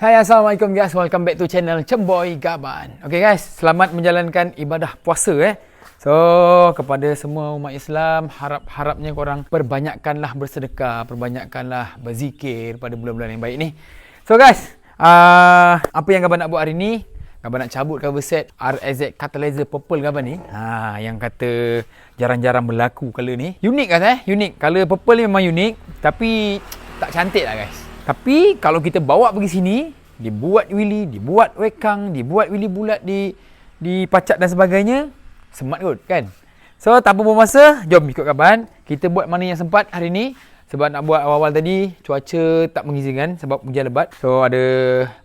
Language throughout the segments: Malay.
Hai Assalamualaikum guys, welcome back to channel Cemboy Gaban. Okay guys, selamat menjalankan ibadah puasa eh. So, kepada semua umat Islam, harap-harapnya korang perbanyakkanlah bersedekah, perbanyakkanlah berzikir pada bulan-bulan yang baik ni. So guys, uh, apa yang Gaban nak buat hari ni? Gaban nak cabut cover set RSZ Catalyzer Purple Gaban ni. Ha, Yang kata jarang-jarang berlaku color ni. Unik kan eh, unik. Color purple ni memang unik Tapi tak cantik lah guys tapi kalau kita bawa pergi sini, dibuat wili, dibuat wekang, dibuat wili bulat di di pacat dan sebagainya, semat kot kan. So tanpa buang masa, jom ikut kaban. Kita buat mana yang sempat hari ni. Sebab nak buat awal-awal tadi, cuaca tak mengizinkan sebab hujan lebat. So ada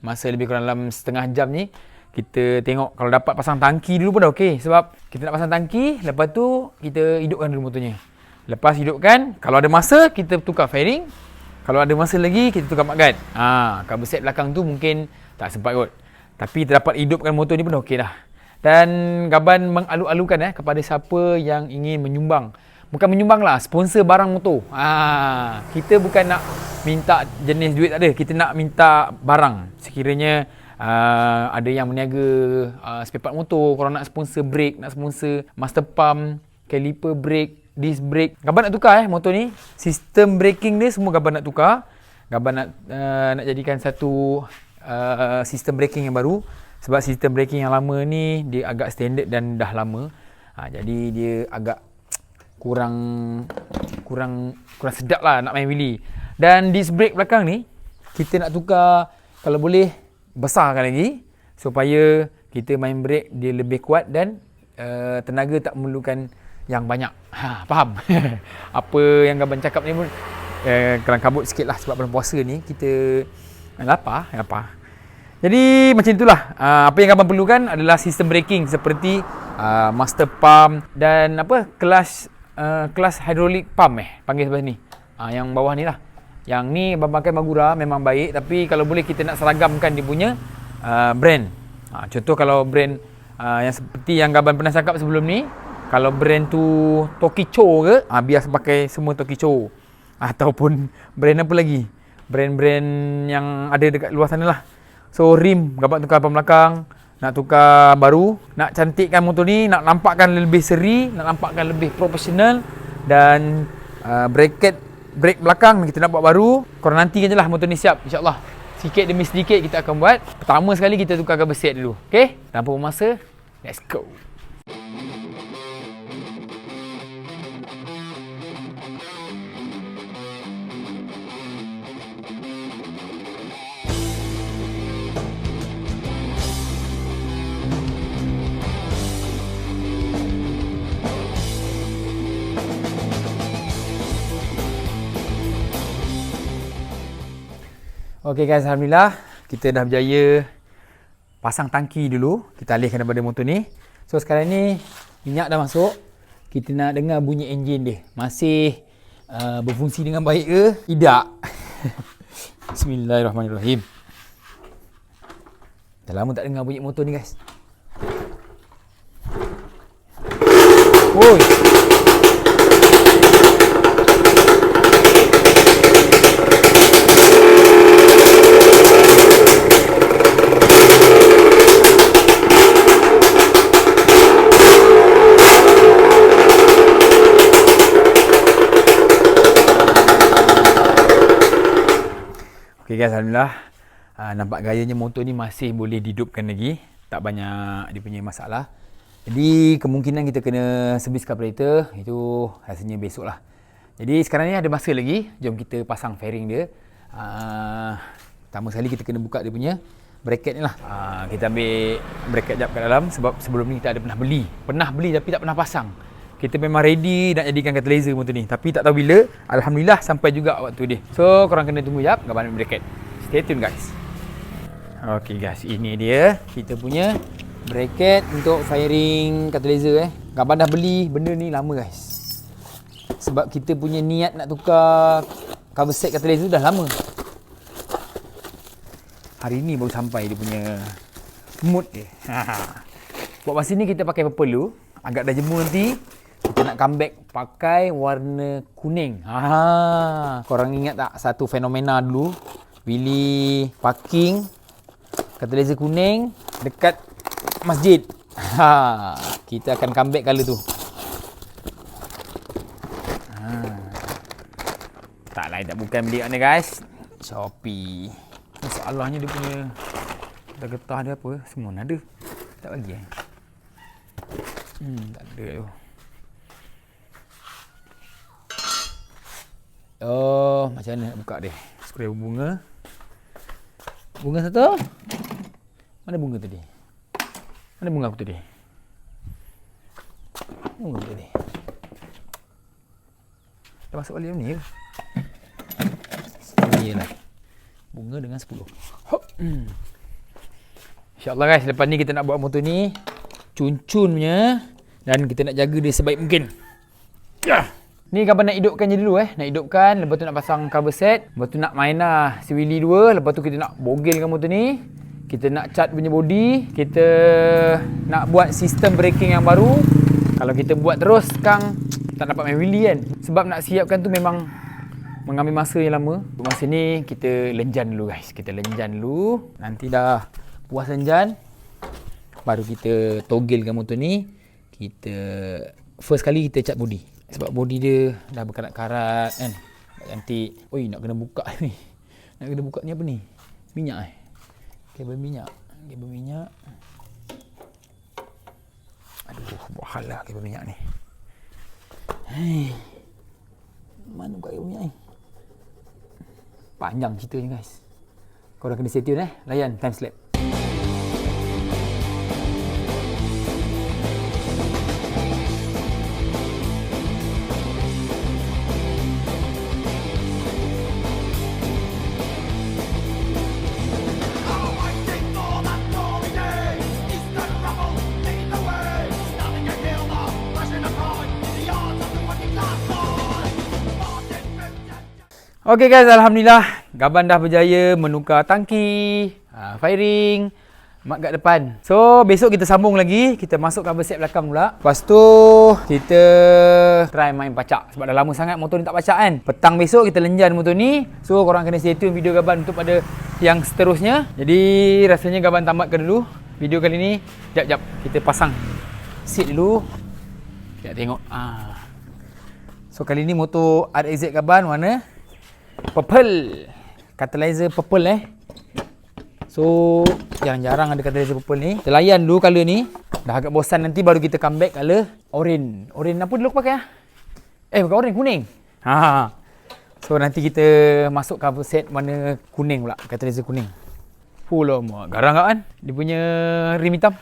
masa lebih kurang dalam setengah jam ni. Kita tengok kalau dapat pasang tangki dulu pun dah okey. Sebab kita nak pasang tangki, lepas tu kita hidupkan dulu motornya. Lepas hidupkan, kalau ada masa, kita tukar fairing. Kalau ada masa lagi, kita tukar mak guard. Ha, cover set belakang tu mungkin tak sempat kot. Tapi terdapat hidupkan motor ni pun okey dah. Dan Gaban mengalu-alukan eh, kepada siapa yang ingin menyumbang. Bukan menyumbang lah, sponsor barang motor. Ha, kita bukan nak minta jenis duit tak ada. Kita nak minta barang. Sekiranya uh, ada yang meniaga uh, spare part motor, korang nak sponsor brake, nak sponsor master pump, caliper brake, disc brake. Gaban nak tukar eh motor ni. Sistem braking dia semua Gaban nak tukar. Gaban nak uh, nak jadikan satu uh, sistem braking yang baru. Sebab sistem braking yang lama ni dia agak standard dan dah lama. Ha, jadi dia agak kurang kurang kurang sedap lah nak main wheelie. Dan disc brake belakang ni kita nak tukar kalau boleh besarkan lagi supaya kita main brake dia lebih kuat dan uh, tenaga tak memerlukan yang banyak. Ha, faham? apa yang Gaban cakap ni pun eh, kelang kabut sikit lah sebab bulan puasa ni kita eh, lapar, lapar. Jadi macam itulah. Uh, apa yang Gaban perlukan adalah sistem braking seperti uh, master pump dan apa kelas uh, kelas hydraulic pump eh panggil sebelah ni. Uh, yang bawah ni lah. Yang ni Abang pakai Magura memang baik tapi kalau boleh kita nak seragamkan dia punya brand. Contoh kalau brand yang seperti yang Gaban pernah cakap sebelum ni kalau brand tu Tokicho ke, ah biasa pakai semua Tokicho. Ataupun brand apa lagi? Brand-brand yang ada dekat luar sana lah. So rim, gabat tukar depan belakang, nak tukar baru, nak cantikkan motor ni, nak nampakkan lebih seri, nak nampakkan lebih profesional dan uh, bracket brake belakang kita nak buat baru. Korang nantikan je lah motor ni siap insyaAllah. Sikit demi sedikit kita akan buat. Pertama sekali kita tukar cover set dulu. Okay? Tanpa masa, let's go. Okey guys, Alhamdulillah kita dah berjaya pasang tangki dulu. Kita alihkan daripada motor ni. So sekarang ni minyak dah masuk. Kita nak dengar bunyi enjin dia. Masih uh, berfungsi dengan baik ke? Tidak. Bismillahirrahmanirrahim. Dah lama tak dengar bunyi motor ni guys. Oi. Okay guys, Alhamdulillah. Uh, Nampak gayanya motor ni masih boleh dihidupkan lagi. Tak banyak dia punya masalah. Jadi kemungkinan kita kena service carburetor Itu rasanya besok lah. Jadi sekarang ni ada masa lagi. Jom kita pasang fairing dia. Uh, Pertama sekali kita kena buka dia punya bracket ni lah. Uh, Kita ambil bracket jap kat dalam Sebab sebelum ni kita ada pernah beli. Pernah beli tapi tak pernah pasang kita memang ready nak jadikan catalyzer motor ni. Tapi tak tahu bila alhamdulillah sampai juga waktu dia. So korang kena tunggu jap gambar bracket. Stay tune guys. Okey guys. Ini dia. Kita punya bracket untuk firing catalyzer eh. Gambar dah beli benda ni lama guys. Sebab kita punya niat nak tukar cover set catalyzer dah lama. Hari ni baru sampai dia punya mood dia. Buat masa ni kita pakai purple dulu. Agak dah jemur nanti nak comeback pakai warna kuning. Ha, korang ingat tak satu fenomena dulu? Willy parking Katalisa kuning dekat masjid. Ha, kita akan comeback kala tu. Ha. Tak lain tak bukan beli ni guys. Shopee. Masalahnya dia punya getah-getah dia apa semua ada. Tak bagi eh. Hmm, tak ada tu. Oh, macam mana nak buka dia? Spray bunga. Bunga satu. Mana bunga tadi? Mana bunga aku tadi? Bunga aku tadi? Dah masuk balik ni ke? Ni lah. Bunga dengan 10. Hop. Hmm. InsyaAllah guys, lepas ni kita nak buat motor ni cun-cun punya dan kita nak jaga dia sebaik mungkin. Yeah. Ni gambar nak hidupkan je dulu eh. Nak hidupkan, lepas tu nak pasang cover set. Lepas tu nak main lah si Willy 2. Lepas tu kita nak bogilkan motor ni. Kita nak cat punya body. Kita nak buat sistem braking yang baru. Kalau kita buat terus sekarang tak dapat main Willy kan. Sebab nak siapkan tu memang mengambil masa yang lama. Masa ni kita lenjan dulu guys. Kita lenjan dulu. Nanti dah puas lenjan. Baru kita toggle motor ni. Kita first kali kita cat body. Sebab body dia dah berkarat-karat kan. Nanti, oi nak kena buka ni. Nak kena buka ni apa ni? Minyak eh. Kabel minyak. Kabel minyak. Aduh, buat hal lah kabel minyak ni. Hei. Mana buka kabel minyak ni? Panjang ceritanya guys. Kau dah kena stay tune eh. Layan time slap. Okey guys, Alhamdulillah Gaban dah berjaya menukar tangki, uh, firing, mak kat depan. So, besok kita sambung lagi. Kita masuk cover set belakang pula. Lepas tu, kita try main pacak. Sebab dah lama sangat motor ni tak pacak kan. Petang besok kita lenjan motor ni. So, korang kena stay tune video Gaban untuk pada yang seterusnya. Jadi, rasanya Gaban tamatkan dulu video kali ni. Jap, jap. Kita pasang seat dulu. Kita tengok. Ah. So, kali ni motor RXZ Gaban warna purple. Catalyzer purple eh. So jarang-jarang ada catalyzer purple ni. Kita layan dulu color ni. Dah agak bosan nanti baru kita come back color orange. Orange apa dulu aku pakai ah? Eh bukan orange kuning. Ha so nanti kita masuk cover set warna kuning pula catalyzer kuning. Full lama. Garang kan dia punya rim hitam.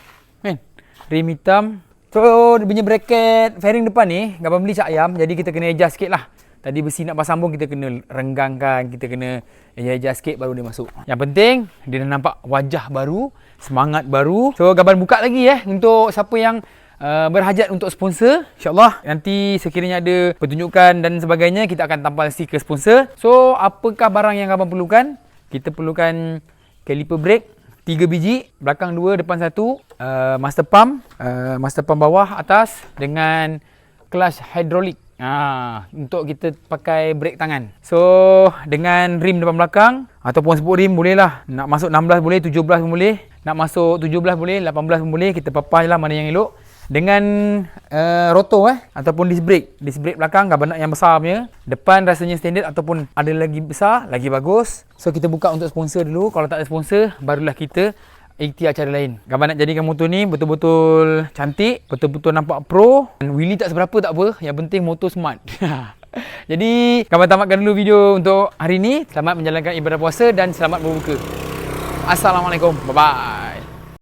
Kan? Rim hitam. So dia punya bracket fairing depan ni gambar beli cak ayam jadi kita kena adjust sikit lah Tadi besi nak pasang pun kita kena renggangkan, kita kena adjust sikit baru dia masuk. Yang penting dia dah nampak wajah baru, semangat baru. So gambar buka lagi eh untuk siapa yang uh, berhajat untuk sponsor. InsyaAllah nanti sekiranya ada pertunjukan dan sebagainya kita akan tampal stiker sponsor. So apakah barang yang gambar perlukan? Kita perlukan caliper brake 3 biji, belakang 2, depan 1, uh, master pump, uh, master pump bawah atas dengan clutch hidrolik Ha, untuk kita pakai brake tangan. So, dengan rim depan belakang ataupun sport rim boleh lah. Nak masuk 16 boleh, 17 pun boleh. Nak masuk 17 boleh, 18 pun boleh. Kita papah lah mana yang elok. Dengan uh, roto eh ataupun disc brake. Disc brake belakang gambar nak yang besar punya. Depan rasanya standard ataupun ada lagi besar, lagi bagus. So kita buka untuk sponsor dulu. Kalau tak ada sponsor, barulah kita ikhtiar cara lain. Gambar nak jadikan motor ni betul-betul cantik, betul-betul nampak pro. Dan wheelie tak seberapa tak apa, yang penting motor smart. Jadi, gambar tamatkan dulu video untuk hari ni. Selamat menjalankan ibadah puasa dan selamat berbuka. Assalamualaikum. Bye-bye.